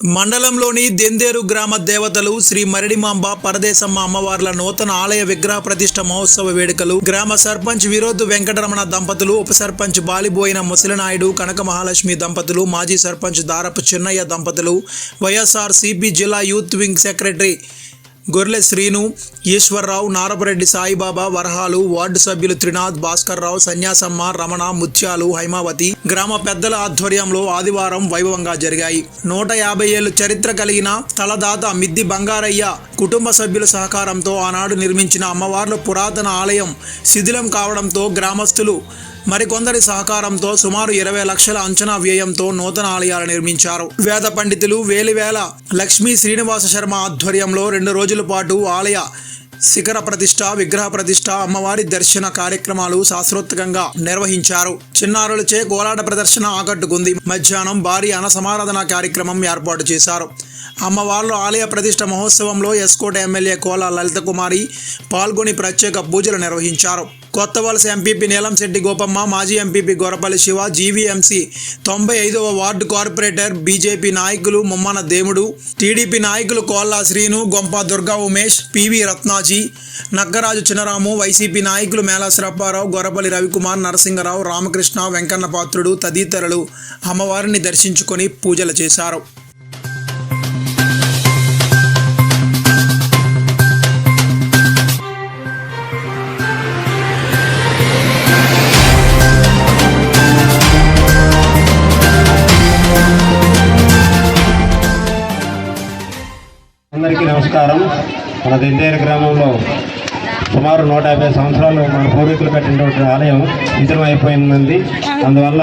మండలంలోని దెందేరు గ్రామ దేవతలు శ్రీ మరిడిమాంబ పరదేశమ్మ అమ్మవార్ల నూతన ఆలయ విగ్రహ ప్రతిష్ట మహోత్సవ వేడుకలు గ్రామ సర్పంచ్ విరోద్ వెంకటరమణ దంపతులు ఉప సర్పంచ్ బాలిబోయిన ముసలినాయుడు కనక మహాలక్ష్మి దంపతులు మాజీ సర్పంచ్ దారపు చిన్నయ్య దంపతులు వైఎస్ఆర్ సిపి జిల్లా youth wing secretary Gorre Srinu Eshwararao Narapa Reddy Saibaba Varahalu ward సభ్యులు త్రినాథ్ భాస్కర్ రావు సన్యాసమ్మ రమణ ముత్యాలు హైమావతి గ్రామ పెద్దల ఆధ్వర్యంలో ఆదివారం వైభవంగా జరిగాయి. నూట యాభై ఏళ్ళు చరిత్ర కలిగిన తలదాత మిద్ది బంగారయ్య కుటుంబ సభ్యుల సహకారంతో ఆనాడు నిర్మించిన అమ్మవార్ల పురాతన ఆలయం శిథిలం కావడంతో గ్రామస్తులు మరికొందరి సహకారంతో సుమారు ఇరవై లక్షల అంచనా వ్యయంతో నూతన ఆలయాలు నిర్మించారు. వేద పండితులు వేలివేల లక్ష్మీ శ్రీనివాస శర్మ ఆధ్వర్యంలో రెండు రోజుల పాటు ఆలయ శిఖర ప్రతిష్ట విగ్రహ ప్రతిష్ట అమ్మవారి దర్శన కార్యక్రమాలు శాస్త్రోత్కంగా నిర్వహించారు. చిన్నారులచే కోలాట ప్రదర్శన ఆకట్టుకుంది. మధ్యాహ్నం భారీ అనసమారాధన కార్యక్రమం ఏర్పాటు చేశారు. అమ్మవార్లు ఆలయ ప్రతిష్ట మహోత్సవంలో ఎస్కోట ఎమ్మెల్యే కోల లలిత కుమారి పాల్గొని ప్రత్యేక పూజలు నిర్వహించారు. కొత్త వలస ఎంపీపీ నీలంశెట్టి గోపమ్మ మాజీ ఎంపీపీ గొరపల్లి శివ జీవీఎంసీ తొంభై ఐదవ వార్డు కార్పొరేటర్ బీజేపీ నాయకులు ముమ్మన దేముడు టీడీపీ నాయకులు కోల్లా శ్రీను గొంప దుర్గా ఉమేష్ పివి రత్నాజీ నగ్గరాజు చినరాము వైసీపీ నాయకులు మేళా శ్రప్పారావు గొరపల్లి రవికుమార్ నరసింగరావు రామకృష్ణ వెంకన్న పాత్రుడు తదితరులు అమ్మవారిని దర్శించుకొని పూజలు చేశారు. అందరికీ నమస్కారం. మన దిందేరు గ్రామంలో సుమారు నూట యాభై సంవత్సరాలు మన పూర్వీకులు కట్టినటువంటి ఆలయం శిథిలమైపోయింది అందువల్ల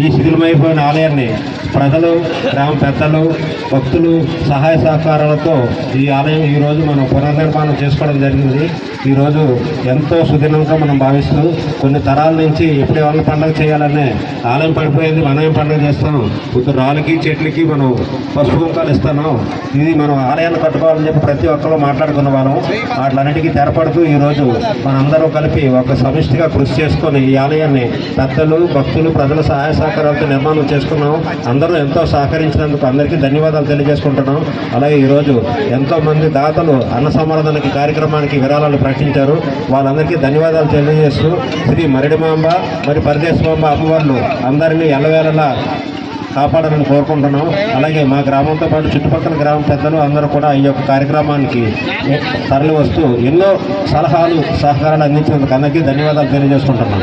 ఈ శిథిలమైపోయిన ఆలయాన్ని ప్రజలు గ్రామ పెద్దలు భక్తులు సహాయ సహకారాలతో ఈ ఆలయం ఈరోజు మనం పునర్నిర్మాణం చేసుకోవడం జరిగింది. ఈరోజు ఎంతో సుదినంగా మనం భావిస్తూ కొన్ని తరాల నుంచి ఎప్పుడు ఎవరిని పండుగ చేయాలనే ఆలయం పడిపోయింది. మనం ఏం పండుగ చేస్తాం? ఇప్పుడు రాళ్ళకి చెట్లకి మనం పసుపు కుంకాలు ఇస్తాను. ఇది మనం ఆలయాన్ని కట్టుకోవాలని చెప్పి ప్రతి ఒక్కరు మాట్లాడుకున్న వాళ్ళం. వాటిలన్నిటికీ తెరపడుతూ ఈరోజు మనందరూ కలిపి ఒక సమిష్టిగా కృషి చేసుకొని ఈ ఆలయాన్ని పెద్దలు భక్తులు ప్రజల సహాయ సహకారాలతో నిర్మాణం చేసుకున్నాం. అందరూ ఎంతో సహకరించినందుకు అందరికీ ధన్యవాదాలు తెలియజేసుకుంటున్నాం. అలాగే ఈరోజు ఎంతోమంది దాతలు అన్న సమారాధనకి కార్యక్రమానికి విరాళాలు ప్రకటించారు. వాళ్ళందరికీ ధన్యవాదాలు తెలియజేస్తూ శ్రీ మరిడిమాంబ మరి పరదేశమాంబ అమ్మవార్లు అందరినీ ఎల్లవేళలా కాపాడాలని కోరుకుంటున్నాం. అలాగే మా గ్రామంతో పాటు చుట్టుపక్కల గ్రామ పెద్దలు అందరూ కూడా ఈ యొక్క కార్యక్రమానికి తరలి వస్తూ ఎన్నో సలహాలు సహకారాలు అందించినందుకు అందరికీ ధన్యవాదాలు తెలియజేసుకుంటున్నాం.